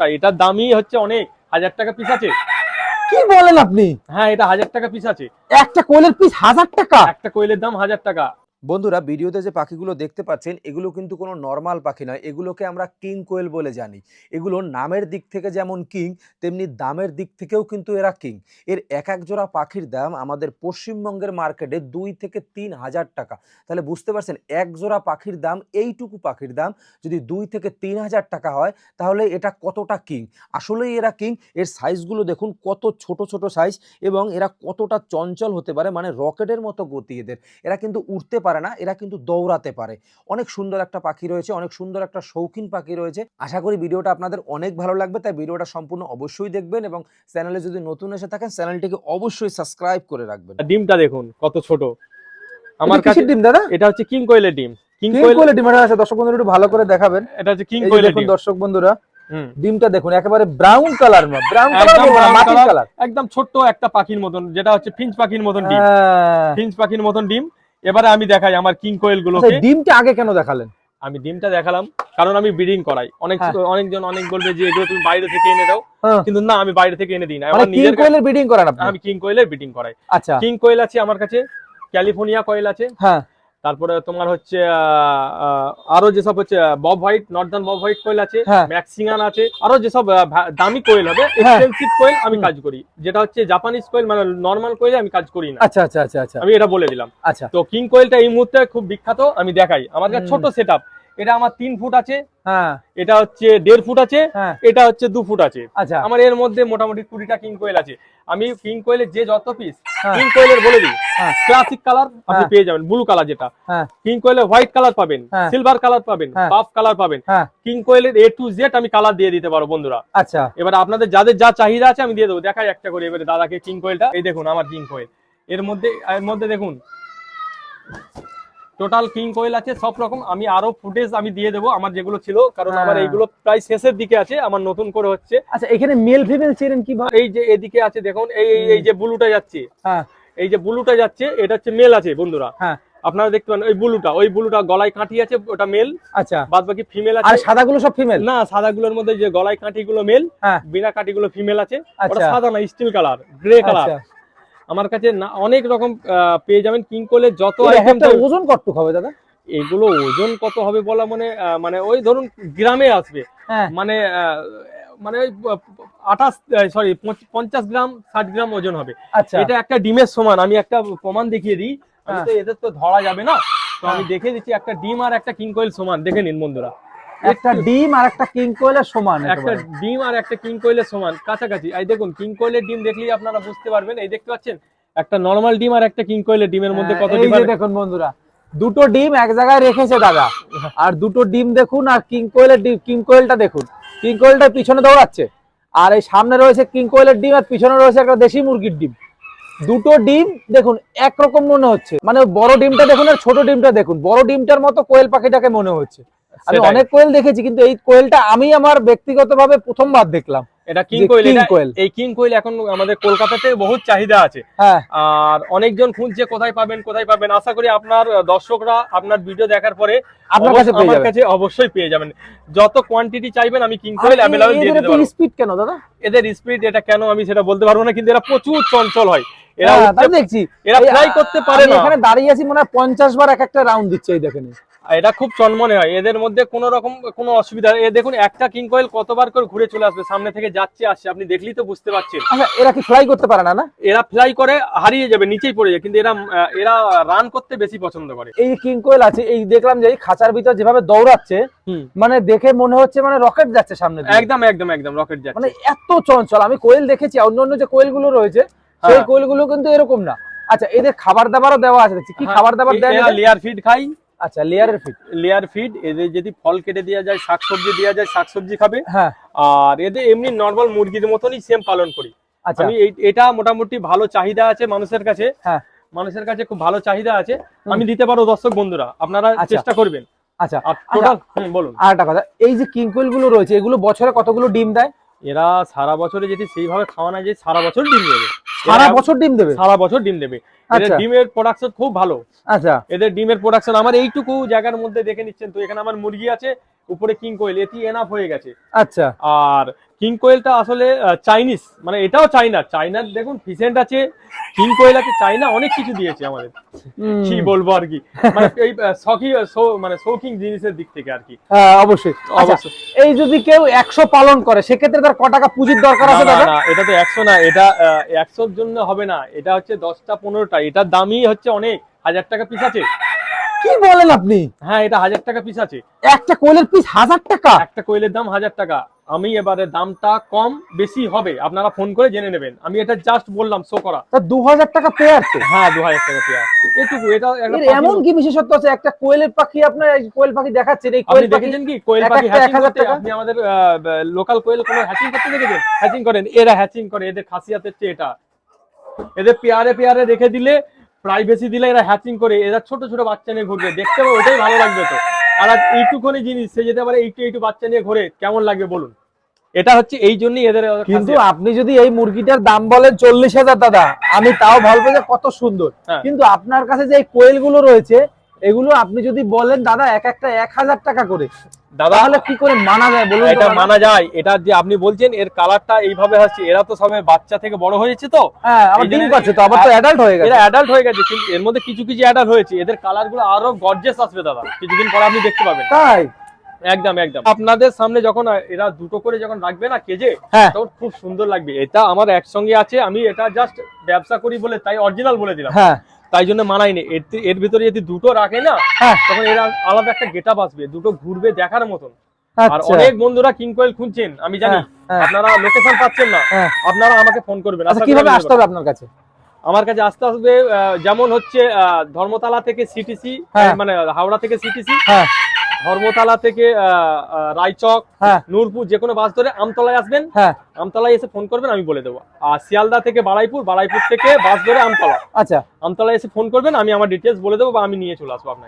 এটার দামই হচ্ছে অনেক হাজার টাকা পিস আছে। কি বলেন আপনি? হ্যাঁ এটা হাজার টাকা পিস আছে। একটা কোয়েলের পিস হাজার টাকা? একটা কোয়েলের দাম হাজার টাকা। বন্ধুরা, ভিডিওতে যে পাখিগুলো দেখতে পাচ্ছেন, এগুলো কিন্তু কোনো নর্মাল পাখি নয়। এগুলোকে আমরা কিং কোয়েল বলে জানি। এগুলো নামের দিক থেকে যেমন কিং তেমনি দামের দিক থেকেও কিন্তু এরা কিং এর এক এক জোড়া পাখির দাম আমাদের পশ্চিমবঙ্গের মার্কেটে দুই থেকে তিন হাজার টাকা। তাহলে বুঝতে পারছেন, এক জোড়া পাখির দাম, এইটুকু পাখির দাম যদি দুই থেকে তিন হাজার টাকা হয়, তাহলে এটা কতটা কিং আসলেই এরা কিং এর সাইজগুলো দেখুন, কত ছোট ছোট সাইজ এবং এরা কতটা চঞ্চল হতে পারে মানে রকেটের মতো গতি এদের। এরা কিন্তু উঠতে পারে না এরা কিন্তু দৌড়াতে পারে। অনেক সুন্দর একটা পাখি রয়েছে অনেক সুন্দর একটা শৌখিন পাখি রয়েছে। আশা করি ভিডিওটা আপনাদের অনেক ভালো লাগবে তাই ভিডিওটা সম্পূর্ণ অবশ্যই দেখবেন এবং চ্যানেলে যদি নতুন এসে থাকেন চ্যানেলটিকে অবশ্যই সাবস্ক্রাইব করে রাখবেন। ডিমটা দেখুন কত ছোট। আমার কাছে ডিম দাদা? এটা হচ্ছে কিং কোয়েলের ডিম। কিং কোয়েলের ডিম আছে দর্শক বন্ধুরা একটু ভালো করে দেখাবেন। এটা হচ্ছে কিং কোয়েলের ডিম। দর্শক বন্ধুরা। ডিমটা দেখুন একেবারে ব্রাউন কালার না ব্রাউন কালার একদম মাটির কালার একদম ছোট্ট একটা পাখির মতন যেটা হচ্ছে ফিঞ্চ পাখির মতন ডিম। হ্যাঁ। ফিঞ্চ পাখির মতন ডিম। এবারে আমি দেখাই আমার কিং কোয়েলগুলো ডিমটা আগে কেন দেখালেন? আমি ডিমটা দেখালাম কারণ আমি ব্রিডিং করাই। অনেক হ্যাঁ। অনেকজন অনেক বলবে যে এগুলো তুমি বাইরে থেকে এনে দাও। হ্যাঁ। কিন্তু না আমি বাইরে থেকে এনে দিই না। মানে আমার কিং নিজের কোয়েলের ব্রিডিং করেন আপনি? আমি কিং কোয়েলের ব্রিডিং করাই। আচ্ছা। কিং কোয়েল আছে আমার কাছে ক্যালিফোর্নিয়া কোয়েল আছে। হ্যাঁ। তারপরে তোমার হচ্ছে আরও যেসব হচ্ছে Bob white northern Bob white quail আছে ম্যাক্সিঙ্গান আছে আরও যেসব দামি কোয়েল হবে হ্যাঁ। এক্সপেন্সিভ কোয়েল আমি কাজ করি। যেটা হচ্ছে জাপানিজ কোয়েল মানে নর্মাল কোয়েল আমি কাজ করি না। আচ্ছা আচ্ছা আচ্ছা আচ্ছা। আমি এটা বলে দিলাম। আচ্ছা। তো কিং কোয়েলটা এই মুহূর্তে খুব বিখ্যাত আমি দেখাই। আমার কাছে ছোট সেট এটা আমার তিন ফুট আছে। হ্যাঁ। এটা হচ্ছে দেড় ফুট আছে। হ্যাঁ। এটা হচ্ছে দু ফুট আছে। আচ্ছা। আমার এর মধ্যে মোটামুটি কুড়িটা কিং কোয়েল আছে। আমি কিং কোয়েলের যে যত পিস হ্যাঁ। কিং কোয়েলের বলে দিই হ্যাঁ। ক্লাসিক কালার আপনি হ্যাঁ। পেয়ে যাবেন ব্লু কালার যেটা। হ্যাঁ। কিং কোয়েলের হোয়াইট কালার পাবেন হ্যাঁ। সিলভার কালার পাবেন হ্যাঁ। বাফ কালার পাবেন। হ্যাঁ। কিং কোয়েলের এ টু জেড আমি কালার দিয়ে দিতে পারব বন্ধুরা। আচ্ছা। এবার আপনাদের যাদের যা চাহিদা আছে আমি দিয়ে দেবো। দেখাই একটা করে এবারে দাদাকে কিং কোয়েলটা এই দেখুন আমার কিং কোয়েল এর মধ্যে এর মধ্যে দেখুন। টোটাল কিং কোয়েল আছে সব রকম। আমি আরও ফুটেজ আমি দিয়ে দেবো আমার যেগুলো ছিল কারণ আমার হ্যাঁ। এইগুলো প্রায় শেষের দিকে আছে আমার নতুন করে হচ্ছে। আচ্ছা এখানে মেল ফিমেল চেনেন কীভাবে এই যে এদিকে আছে দেখুন এই এই- যে ব্লুটা যাচ্ছে। হ্যাঁ। এই যে ব্লুটা যাচ্ছে এটা হচ্ছে মেল আছে বন্ধুরা। হ্যাঁ। আপনারা দেখতে পান ওই ব্লুটা ওই ব্লুটা গলায় কাঠি আছে ওটা মেল আচ্ছা। বাদ বাকি ফিমেল আর আছে। সাদাগুলো সব ফিমেল না সাদা গুলোর মধ্যে যে গলায় কাঠি গুলো মেল বিনা কাঠি গুলো ফিমেল আছে। ওটা আচ্ছা। সাদা না স্টিল কালার গ্রে কালার আমার কাছে না- অনেক রকম পেয়ে যাবেন। কিং কোলের যত আইটেম ওজন কতটুকু হবে দাদা? এগুলো ওজন কত হবে বলা মানে মানে ওই ধরুন গ্রামে আসবে। হ্যাঁ। মানে মানে ওই আঠাশ সরি পঞ্চাশ গ্রাম ষাট গ্রাম ওজন হবে। আচ্ছা। এটা একটা ডিমের সমান আমি একটা প্রমাণ দেখিয়ে দিই। আমি হ্যাঁ। তো এদের তো ধরা যাবে না। তো আমি হ্যাঁ। দেখে দিচ্ছি একটা ডিম আর একটা কিং কোয়েল সমান। দেখে নিন বন্ধুরা। একটা ডিম আর একটা কিং কোয়েলের সমান একটা ডিম আর একটা কিং কোয়েলের সমান। কাছাকাছি। এই দেখুন কিং কোয়েলের ডিম দেখলেই আপনারা বুঝতে পারবেন। এই দেখতে পাচ্ছেন? একটা নর্মাল ডিম আর একটা কিং কোয়েলের ডিমের মধ্যে হ্যাঁ, কত এই যে ডিফারেন্স দেখুন বন্ধুরা দুটো ডিম এক জায়গায় রেখেছে দাদা। আর দুটো ডিম দেখুন আর কিং কোয়েলের ডিম কিং কোয়েলটা দেখুন। কিং কোয়েলটা পিছনে দৌড়াচ্ছে। আর এই সামনে রয়েছে কিং কোয়েলের ডিম আর পিছনে রয়েছে একটা দেশি মুরগির ডিম। দুটো ডিম দেখুন একরকম মনে হচ্ছে। মানে বড় ডিমটা দেখুন আর ছোট ডিমটা দেখুন। বড় ডিমটার মতো কোয়েল পাখিটাকে মনে হচ্ছে। আমি অনেক কোয়েল দেখেছি কিন্তু এই কোয়েলটা আমি আমার ব্যক্তিগতভাবে প্রথমবার দেখলাম। এটা কিং কোয়েল কোয়েল। এই কিং কোয়েল এখন আমাদের কলকাতাতে বহুত চাহিদা আছে। হ্যাঁ। আর অনেকজন খুঁজছে কোথায় পাবেন কোথায় পাবেন। আশা করি আপনার দর্শকরা আপনার ভিডিও দেখার পরে আপনার কাছে আমার কাছে অবশ্যই পেয়ে যাবেন। যত কোয়ান্টিটি চাইবেন আমি কিং কোয়েল অ্যাভেলেবল দিয়ে দিতে পারব। স্পিড কেন দাদা? এদের স্পিড এটা কেন আমি সেটা বলতে পারব না কিন্তু এরা প্রচুর চঞ্চল হয়। এরা হ্যাঁ, দেখছি। এরা ফ্লাই করতে পারে না। এখানে দাঁড়িয়ে আছি মনে হয় পঞ্চাশ বার এক একটা রাউন্ড দিচ্ছে এই দেখেন এটা খুব চনমনে হয়। এদের মধ্যে কোনো রকম কোনো অসুবিধা এ দেখুন একটা কিং কোয়েল কতবার করে ঘুরে চলে আসবে সামনে থেকে যাচ্ছে আসছে। আপনি দেখলেই তো বুঝতে পারছেন। আচ্ছা এরা কি ফ্লাই করতে পারে না না? এরা ফ্লাই করে হারিয়ে যাবে নিচেই পড়ে যায়। কিন্তু এরা এরা রান করতে বেশি পছন্দ করে। এই কিং কোয়েল আছে এই দেখলাম যে এই খাঁচার ভিতর যেভাবে দৌড়াচ্ছে মানে দেখে মনে হচ্ছে মানে রকেট যাচ্ছে সামনে একদম একদম একদম রকেট যাচ্ছে। মানে এত চঞ্চল আমি কোয়েল দেখেছি অন্য অন্য যে কোয়েলগুলো রয়েছে সেই হ্যাঁ। কোয়েলগুলো কিন্তু এরকম না। আচ্ছা এদের খাবার দাবারও দেওয়া আছে কি হ্যাঁ, খাবার দাবার দেয় লেয়ার ফিড খাই আচ্ছা লেয়ারের ফিড লেয়ার ফিড এদের যদি ফল কেটে দেওয়া যায় শাকসবজি দেওয়া যায় শাকসবজি খাবে। হ্যাঁ। আর এদের এমনি নর্মাল মুরগির মতনই সেম পালন করি। আচ্ছা। আমি এটা মোটামুটি ভালো চাহিদা আছে মানুষের কাছে। হ্যাঁ। মানুষের কাছে খুব ভালো চাহিদা আছে। আমি দিতে পারো দর্শক বন্ধুরা আপনারা আচ্ছা। চেষ্টা করবেন। আচ্ছা। আর টোটাল বলুন। আর একটা কথা এই যে কিং কোয়েলগুলো রয়েছে এগুলো বছরে কতগুলো ডিম দেয়? এরা সারা বছরে যদি সেইভাবে খাওয়া না যায় সারা বছর ডিম দেবে। সারা বছর ডিম দেবে? সারা বছর ডিম দেবে। এদের আচ্ছা। ডিমের প্রোডাকশন খুব ভালো। আচ্ছা। এদের ডিমের প্রোডাকশন আমার এইটুকু জায়গার মধ্যে দেখে নিচ্ছেন। তো এখানে আমার মুরগি আছে উপরে কিং কোয়েল এটি এনাফ হয়ে গেছে। আচ্ছা। আর কিং কোয়েলটা আসলে চাইনিজ। মানে এটাও চাইনা। চাইনার দেখুন ফিসেন্ট আছে কিং কোয়েল আছে চাইনা অনেক কিছু দিয়েছে আমাদের। কি বলব আর কি? মানে এই শৌ- মানে শৌখিন জিনিসের দিক থেকে আর কি। হ্যাঁ, অবশ্যই। আচ্ছা, অবশ্যই। এই যদি কেউ একশো পালন করে সেক্ষেত্রে তার ক টাকা পুঁজির দরকার আছে দাদা? না, এটা তো একশো না এটা একশোর জন্য হবে না। এটা হচ্ছে দশটা পনেরোটা এটার দামই হচ্ছে অনেক। হাজার টাকা পিস আছে। কি বলেন আপনি? হ্যাঁ এটা হাজার টাকা পিস আছে। একটা কোয়েলের পিস হাজার টাকা? একটা কোয়েলের দাম হাজার টাকা। আমি এবারে দামটা কম বেশি হবে। আপনারা ফোন করে জেনে নেবেন। আমি এটা জাস্ট বললাম শো করা। তা দু হাজার টাকা পেয়ার তো? হ্যাঁ দু হাজার টাকা পেয়ার এটুকু এটা এমন কি বিশেষত্ব আছে? একটা কোয়েলের পাখি আপনার এই কোয়েল পাখি দেখাচ্ছেন এই কোয়েল দেখেছেন কি? কোয়েল পাখি হ্যাচিং করতে আপনি আমাদের লোকাল কোয়েল কোনো হ্যাচিং করতে দেখেছেন? হ্যাচিং করেন এরা হ্যাচিং করে এদের খাসিয়াত হচ্ছে এটা। এদের পেয়ারে পেয়ারে রেখে দিলে প্রাইভেসি দিলে এরা হ্যাচিং করে এরা ছোট ছোট বাচ্চা নিয়ে ঘুরবে। দেখতে পাবে ওটাই ভালো লাগবে তো। আর এইটুকুনি জিনিস সে যেতে পারে এইটু এইটু বাচ্চা নিয়ে ঘুরে কেমন লাগবে বলুন? এটা হচ্ছে এই জন্যই এদের কিন্তু আপনি যদি এই মুরগিটার দাম বলেন চল্লিশ হাজার দাদা আমি তাও বলব যে কত সুন্দর। হ্যাঁ। কিন্তু আপনার কাছে যে কোয়েলগুলো রয়েছে এগুলো আপনি যদি বলেন দাদা এক একটা এক হাজার টাকা করে দাদা তাহলে কি করে মানা যায় বলুন এটা মানা যায়। এটা যে আপনি বলছেন এর কালারটা এইভাবে হচ্ছে। এরা তো সবে বাচ্চা থেকে বড় হয়েছে তো। হ্যাঁ ডিম পাচ্ছে তো আবার তো অ্যাডাল্ট হয়ে গেছে। এরা অ্যাডাল্ট হয়ে গেছে কিন্তু এর মধ্যে কিছু কিছু অ্যাডাল্ট হয়েছে। এদের কালারগুলো আরও গর্জেস আসবে দাদা। কিছুদিন পরে আপনি দেখতে পাবেন। তাই? একদম একদম। আপনাদের সামনে যখন এরা দুটো করে যখন রাখবে না কেজে হ্যাঁ। তখন খুব সুন্দর লাগবে। এটা আমার একসঙ্গে আছে আমি এটা জাস্ট ব্যবসা করি বলে তাই অরিজিনাল বলে দিলাম। হ্যাঁ। তাই জন্য মানাইনি এর এর ভিতরে যদি দুটো রাখে না হ্যাঁ। তখন এরা আলাদা একটা গেটা আসবে দুটো ঘুরবে দেখার মতন। আর আচ্ছা। অনেক বন্ধুরা কিং কোয়েল খুঁজছেন আমি জানি। হ্যাঁ। আপনারা লোকেশন পাচ্ছেন না। আপনারা আমাকে ফোন করবেন। আচ্ছা কীভাবে আসতে হবে আপনার কাছে? আমার কাছে আসতে আসবে যেমন হচ্ছে আহ, ধর্মতলা থেকে সিটিসি। মানে হাওড়া থেকে সিটিসি ধর্মতলা থেকে রায়চক হ্যাঁ। নূরপুর যে কোনো বাস ধরে আমতলায় আসবেন। হ্যাঁ। আমতলায় এসে ফোন করবেন আমি বলে দেবো। আর শিয়ালদা থেকে বাড়াইপুর বাড়াইপুর থেকে বাস ধরে আমতলা। আচ্ছা। আমতলায় এসে ফোন করবেন আমি আমার ডিটেলস বলে দেবো বা আমি নিয়ে চলে আসব